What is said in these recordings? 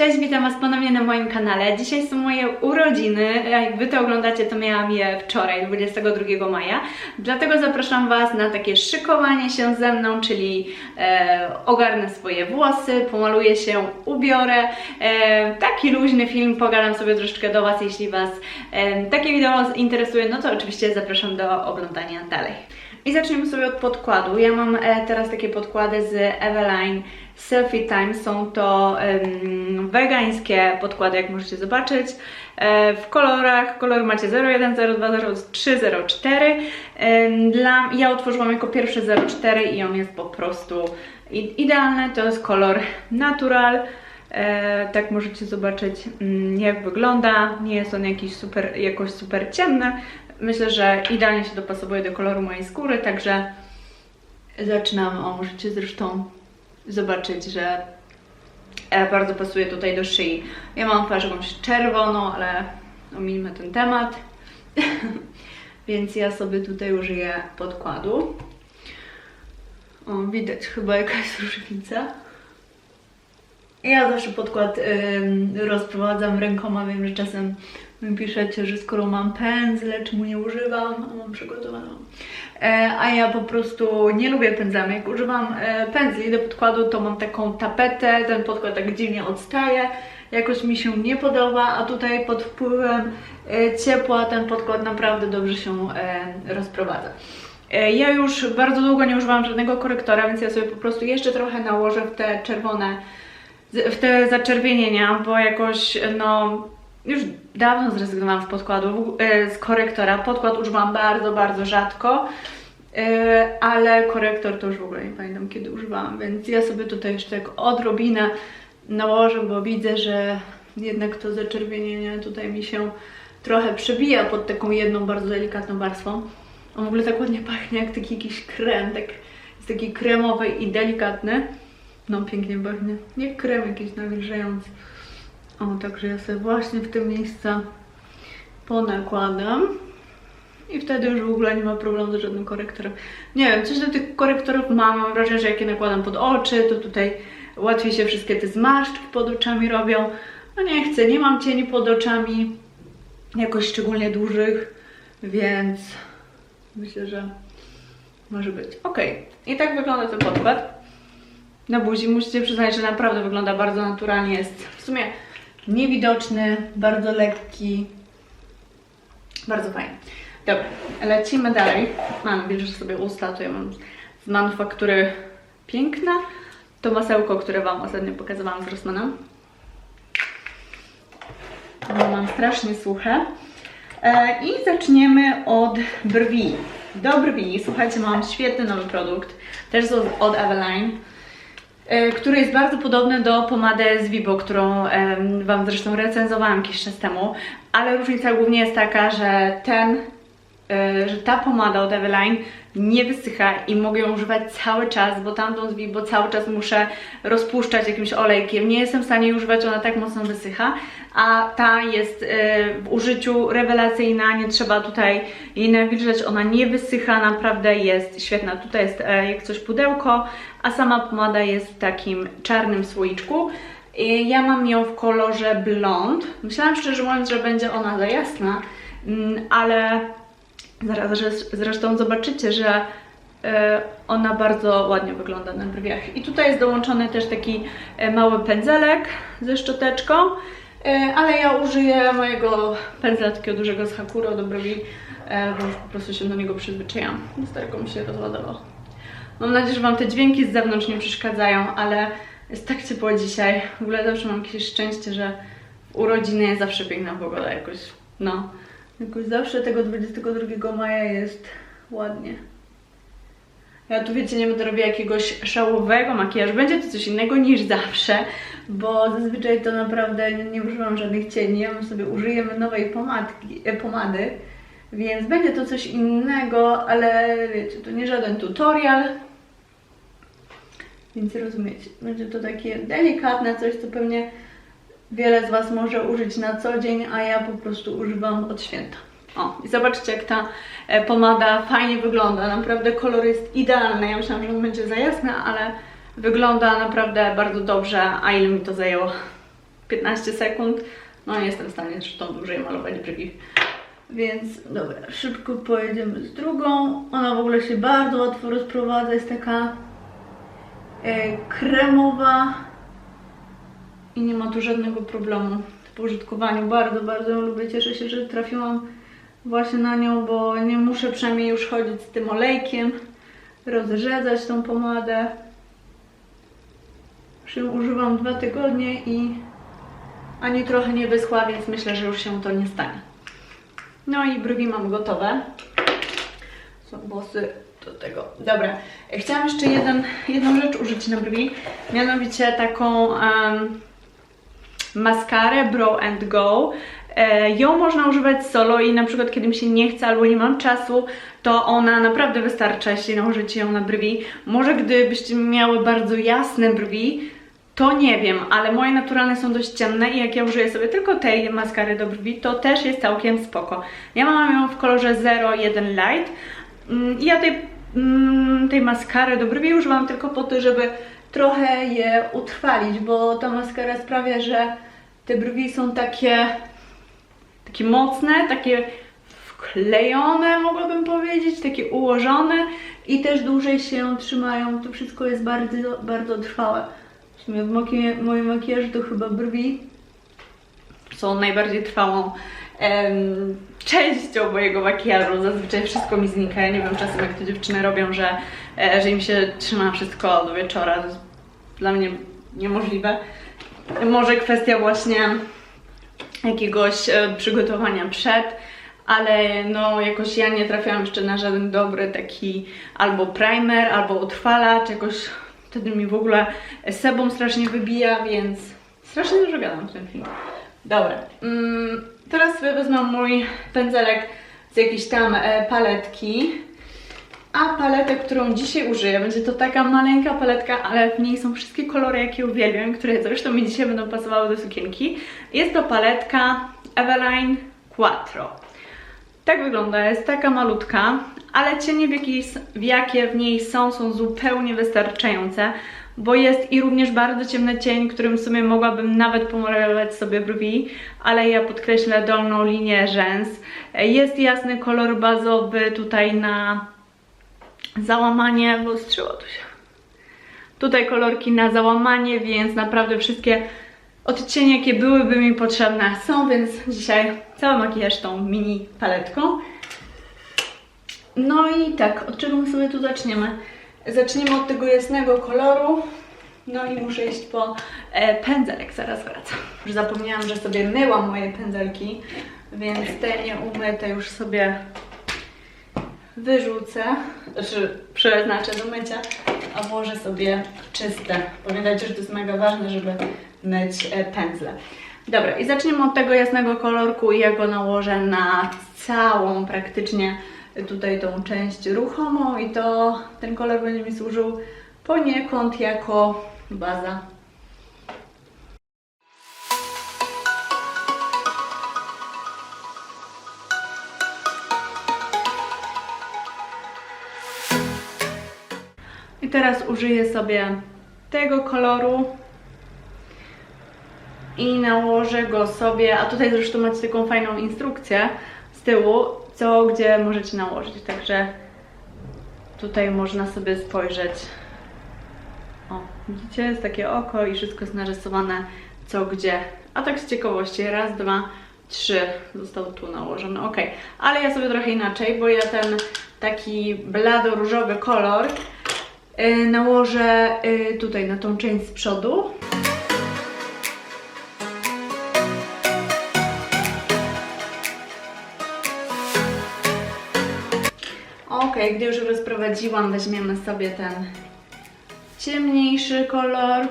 Cześć, witam Was ponownie na moim kanale. Dzisiaj są moje urodziny. Jak Wy to oglądacie, to miałam je wczoraj, 22 maja. Dlatego zapraszam Was na takie szykowanie się ze mną, czyli e, ogarnę swoje włosy, pomaluję się, ubiorę. E, taki luźny film, pogadam sobie troszeczkę do Was, jeśli Was e, takie wideo interesuje, no to oczywiście zapraszam do oglądania dalej. I zaczniemy sobie od podkładu. Ja mam e, teraz takie podkłady z Eveline Selfie Time. Są to wegańskie podkłady, jak możecie zobaczyć. E, w kolorach, kolor macie 01, 02, 03, 04. Em, Dla, ja otworzyłam jako pierwszy 04 i on jest po prostu idealny. To jest kolor natural. E, tak możecie zobaczyć mm, jak wygląda. Nie jest on jakiś super, jakoś super ciemny. Myślę, że idealnie się dopasowuje do koloru mojej skóry, także zaczynam. O, możecie zresztą zobaczyć, że e, bardzo pasuje tutaj do szyi. Ja mam twarz jakąś czerwoną, ale ominimy ten temat. Więc ja sobie tutaj użyję podkładu. O, widać chyba jakaś różnica. Ja zawsze podkład rozprowadzam rękoma, wiem, że czasem mi piszecie, że skoro mam pędzle, czemu nie używam, a mam przygotowaną. E, a ja po prostu nie lubię pędzlami. Jak używam e, pędzli do podkładu, to mam taką tapetę, ten podkład tak dziwnie odstaje, jakoś mi się nie podoba, a tutaj pod wpływem e, ciepła ten podkład naprawdę dobrze się e, rozprowadza. E, Ja już bardzo długo nie używałam żadnego korektora, więc ja sobie po prostu jeszcze trochę nałożę w te czerwone w te zaczerwienienia, bo jakoś, no, już dawno zrezygnowałam z podkładu, e, z korektora. Podkład używam bardzo, bardzo rzadko, e, ale korektor to już w ogóle nie pamiętam kiedy używałam, więc ja sobie tutaj jeszcze tak odrobinę nałożę, bo widzę, że jednak to zaczerwienienie tutaj mi się trochę przebija pod taką jedną bardzo delikatną warstwą. On w ogóle tak ładnie pachnie, jak taki jakiś krem, tak, jest taki kremowy i delikatny. No pięknie pachnie. Jak krem jakiś nawilżający. O, także ja sobie właśnie w tym miejscu ponakładam. I wtedy już w ogóle nie ma problemu z żadnym korektorem. Nie wiem, coś do tych korektorów mam. Mam wrażenie, że jak je nakładam pod oczy, to tutaj łatwiej się wszystkie te zmarszczki pod oczami robią. No nie chcę, nie mam cieni pod oczami jakoś szczególnie dużych, więc myślę, że może być. Okej, i tak wygląda ten podkład na buzi. Musicie przyznać, że naprawdę wygląda bardzo naturalnie. Jest w sumie niewidoczny, bardzo lekki. Bardzo fajny. Dobra, lecimy dalej. Mam, bierzesz sobie usta, to ja mam z manufaktury piękna. To masełko, które Wam ostatnio pokazywałam z Rossmanem. Mam strasznie suche. E, I zaczniemy od brwi. Do brwi, słuchajcie, mam świetny nowy produkt, też od Eveline, e, który jest bardzo podobny do pomady z Vibo, którą Wam zresztą recenzowałam jakiś czas temu, ale różnica głównie jest taka, że ten e, że ta pomada od Eveline nie wysycha i mogę ją używać cały czas, bo tamtą z Vibo cały czas muszę rozpuszczać jakimś olejkiem. Nie jestem w stanie jej używać, ona tak mocno wysycha, a ta jest e, w użyciu rewelacyjna, nie trzeba tutaj jej nawilżać, ona nie wysycha, naprawdę jest świetna. Tutaj jest e, jak coś pudełko, a sama pomada jest w takim czarnym słoiczku. Ja mam ją w kolorze blond. Myślałam szczerze mówiąc, że będzie ona za jasna, mm, ale Zaraz zresz- zresztą zobaczycie, że e, ona bardzo ładnie wygląda na brwiach. I tutaj jest dołączony też taki e, mały pędzelek ze szczoteczką, ale ja użyję mojego pędzla takiego dużego z Hakuro do brwi, e, bo po prostu się do niego przyzwyczaiłam. Lusterko mi się rozładowało. Mam nadzieję, że Wam te dźwięki z zewnątrz nie przeszkadzają, ale jest tak ciepło dzisiaj. W ogóle zawsze mam jakieś szczęście, że urodziny jest zawsze piękna pogoda jakoś. No, jakoś zawsze tego 22 maja jest ładnie. Ja tu wiecie, nie będę robiła jakiegoś szałowego makijażu. Będzie to coś innego niż zawsze, bo zazwyczaj to naprawdę nie, używam żadnych cieni. Ja sobie użyjemy nowej pomadki, e, pomady, więc będzie to coś innego, ale wiecie, to nie żaden tutorial. Więc rozumiecie, będzie to takie delikatne coś, co pewnie wiele z Was może użyć na co dzień, a ja po prostu używam od święta. O, i zobaczcie jak ta e, pomada fajnie wygląda. Naprawdę kolor jest idealny. Ja myślałam, że on będzie za jasny, ale wygląda naprawdę bardzo dobrze. A ile mi to zajęło? 15 sekund. No nie jestem w stanie zresztą dłużej malować brwi. Więc dobra, szybko pojedziemy z drugą. Ona w ogóle się bardzo łatwo rozprowadza, jest taka e, kremowa i nie ma tu żadnego problemu w użytkowaniu. Bardzo, bardzo ją lubię. Cieszę się, że trafiłam właśnie na nią, bo nie muszę przynajmniej już chodzić z tym olejkiem, rozrzedzać tą pomadę. Ją używam dwa tygodnie i ani trochę nie wyschła, więc myślę, że już się to nie stanie. No i brwi mam gotowe. Są włosy do tego. Dobra, chciałam jeszcze jeden, jedną rzecz użyć na brwi, mianowicie taką um, maskarę Brow and Go. E, ją można używać solo i na przykład kiedy mi się nie chce albo nie mam czasu, to ona naprawdę wystarcza, jeśli nałożycie ją na brwi. Może gdybyście miały bardzo jasne brwi, to nie wiem, ale moje naturalne są dość ciemne i jak ja użyję sobie tylko tej maskary do brwi, to też jest całkiem spoko. Ja mam ją w kolorze 01 Light Mm, i ja tej, mm, tej maskary do brwi używam tylko po to, żeby trochę je utrwalić, bo ta maskara sprawia, że te brwi są takie, takie mocne, takie wklejone, mogłabym powiedzieć, takie ułożone i też dłużej się trzymają. To wszystko jest bardzo, bardzo trwałe. W sumie w moim makijażu to chyba brwi są najbardziej trwałą em, częścią mojego makijażu. Zazwyczaj wszystko mi znika. Ja nie wiem czasem jak to dziewczyny robią, że, e, że im się trzyma wszystko do wieczora. To jest dla mnie niemożliwe. Może kwestia właśnie jakiegoś e, przygotowania przed, ale no jakoś ja nie trafiałam jeszcze na żaden dobry taki albo primer, albo utrwalacz, jakoś wtedy mi w ogóle sebum strasznie wybija, więc strasznie dużo gadam w tym filmie. Dobra, mm, teraz sobie wezmę mój pędzelek z jakiejś tam e, paletki. A paletę, którą dzisiaj użyję, będzie to taka maleńka paletka, ale w niej są wszystkie kolory, jakie uwielbiam, które zresztą mi dzisiaj będą pasowały do sukienki. Jest to paletka Eveline Quattro. Tak wygląda, jest taka malutka, ale cienie w, jakiej, w jakie w niej są, są zupełnie wystarczające, bo jest i również bardzo ciemny cień, którym w sumie mogłabym nawet pomalować sobie brwi, ale ja podkreślę dolną linię rzęs. Jest jasny kolor bazowy tutaj na załamanie, bo strzyło tu się. Tutaj kolorki na załamanie, więc naprawdę wszystkie odcienie, jakie byłyby mi potrzebne są, więc dzisiaj cały makijaż tą mini paletką. No i tak, od czego my sobie tu zaczniemy? Zaczniemy od tego jasnego koloru. No i muszę iść po e, pędzelek, zaraz wracam. Już zapomniałam, że sobie myłam moje pędzelki, więc te nieumyte już sobie wyrzucę, znaczy przeznaczę do mycia, a włożę sobie czyste. Pamiętajcie, że to jest mega ważne, żeby myć e, pędzle. Dobra, i zaczniemy od tego jasnego kolorku i ja go nałożę na całą praktycznie tutaj tą część ruchomą i to ten kolor będzie mi służył poniekąd jako baza. I teraz użyję sobie tego koloru i nałożę go sobie, a tutaj zresztą macie taką fajną instrukcję z tyłu, co gdzie możecie nałożyć, także tutaj można sobie spojrzeć. O, widzicie, jest takie oko i wszystko jest narysowane co gdzie. A tak z ciekawości, raz, dwa, trzy został tu nałożony, ok. Ale ja sobie trochę inaczej, bo ja ten taki blado-różowy kolor yy, nałożę yy, tutaj na tą część z przodu. Ok, gdy już rozprowadziłam, weźmiemy sobie ten ciemniejszy kolor.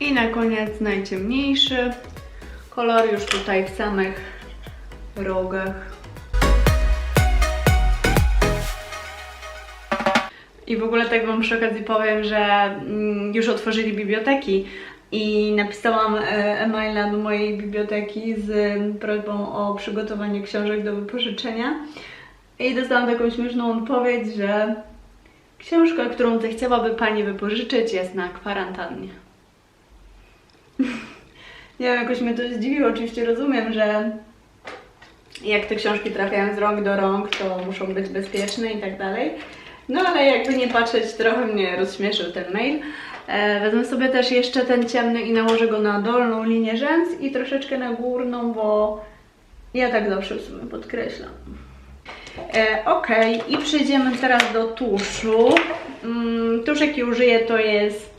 I na koniec najciemniejszy kolor już tutaj w samych rogach. I w ogóle tak Wam przy okazji powiem, że mm, już otworzyli biblioteki i napisałam e, e-maila do mojej biblioteki z mm, prośbą o przygotowanie książek do wypożyczenia i dostałam taką śmieszną odpowiedź, że Książka, którą zechciałaby Pani wypożyczyć jest na kwarantannie. Nie wiem, jakoś mnie to zdziwiło. Oczywiście rozumiem, że jak te książki trafiają z rąk do rąk, to muszą być bezpieczne i tak dalej. No ale jakby nie patrzeć, trochę mnie rozśmieszył ten mail. E, wezmę sobie też jeszcze ten ciemny i nałożę go na dolną linię rzęs i troszeczkę na górną, bo ja tak zawsze w sumie podkreślam. E, ok, i przejdziemy teraz do tuszu. Mm, tusz jaki użyję to jest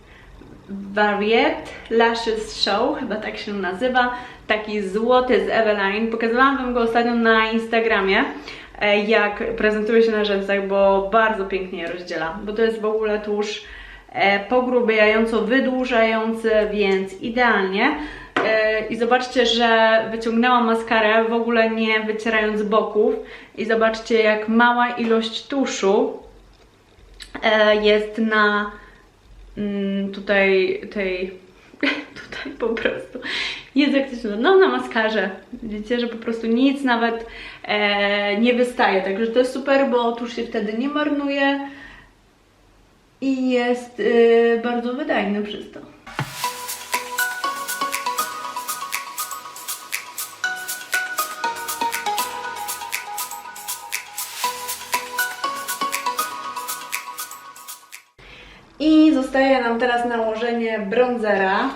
Variet Lashes Show, chyba tak się nazywa. Taki złoty z Eveline. Pokazywałam Wam go ostatnio na Instagramie, jak prezentuje się na rzęsach, bo bardzo pięknie je rozdziela. Bo to jest w ogóle tusz e, pogrubiająco wydłużający, więc idealnie. E, I zobaczcie, że wyciągnęłam maskarę, w ogóle nie wycierając boków. I zobaczcie, jak mała ilość tuszu e, jest na mm, tutaj tej tutaj po prostu jest nazywa, no na maskarze widzicie, że po prostu nic nawet e, nie wystaje, także to jest super, bo tusz się wtedy nie marnuje i jest e, bardzo wydajny przez to. I zostaje nam teraz nałożenie bronzera.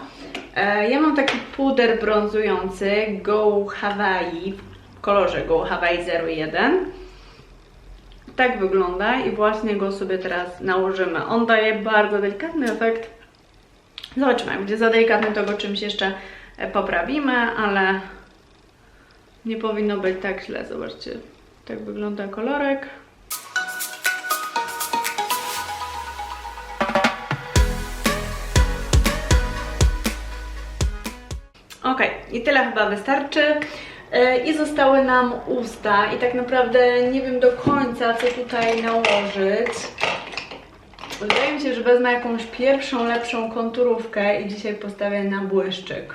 E, Ja mam taki puder brązujący Go Hawaii w kolorze Go Hawaii 01. Tak wygląda i właśnie go sobie teraz nałożymy. On daje bardzo delikatny efekt. Zobaczymy, jak będzie za delikatny, to go czymś jeszcze e, poprawimy, ale nie powinno być tak źle. Zobaczcie, tak wygląda kolorek. I tyle chyba wystarczy. E, I zostały nam usta i tak naprawdę nie wiem do końca co tutaj nałożyć. Wydaje mi się, że wezmę jakąś pierwszą, lepszą konturówkę i dzisiaj postawię na błyszczyk.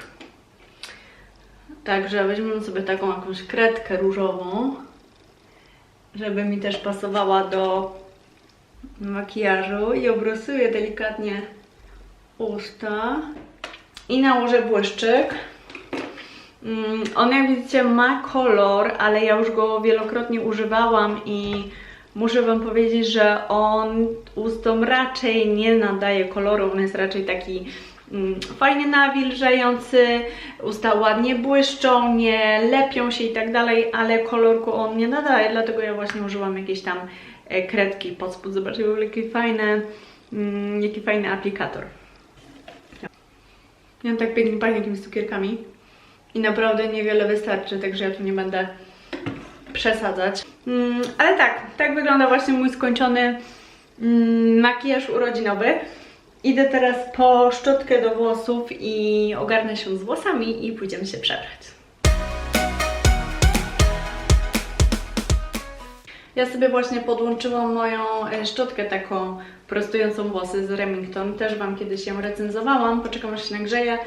Także weźmiemy sobie taką jakąś kredkę różową, żeby mi też pasowała do makijażu i obrysuję delikatnie usta i nałożę błyszczyk. Mm, On jak widzicie ma kolor, ale ja już go wielokrotnie używałam i muszę Wam powiedzieć, że on ustom raczej nie nadaje koloru, on jest raczej taki mm, fajnie nawilżający, usta ładnie błyszczą, nie lepią się i tak dalej, ale kolorku on nie nadaje, dlatego ja właśnie użyłam jakiejś tam e, kredki pod spód. Zobaczcie, jaki fajny, mm, jaki fajny aplikator. Ja mam tak pięknie pachnie jakimiś cukierkami i naprawdę niewiele wystarczy, także ja tu nie będę przesadzać. Mm, ale tak, tak wygląda właśnie mój skończony mm, makijaż urodzinowy. Idę teraz po szczotkę do włosów i ogarnę się z włosami i pójdziemy się przebrać. Ja sobie właśnie podłączyłam moją e, szczotkę taką prostującą włosy z Remington. Też Wam kiedyś ją recenzowałam. Poczekam aż się nagrzeje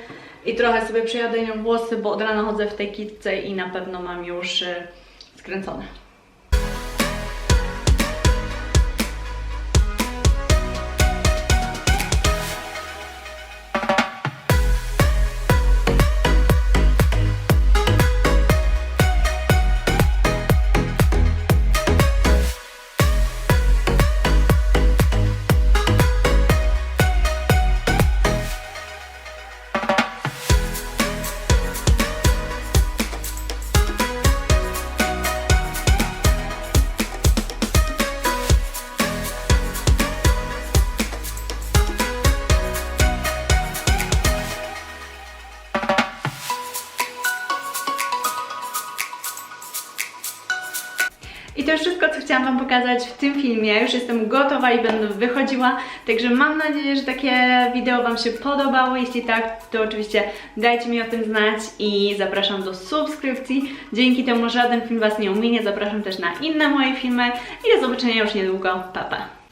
i trochę sobie przejadę nią włosy, bo od rana chodzę w tej kitce i na pewno mam już e, skręcone. Pokazać w tym filmie. Już jestem gotowa i będę wychodziła, także mam nadzieję, że takie wideo Wam się podobało. Jeśli tak, to oczywiście dajcie mi o tym znać i zapraszam do subskrypcji. Dzięki temu żaden film Was nie ominie. Zapraszam też na inne moje filmy i do zobaczenia już niedługo. Pa, pa!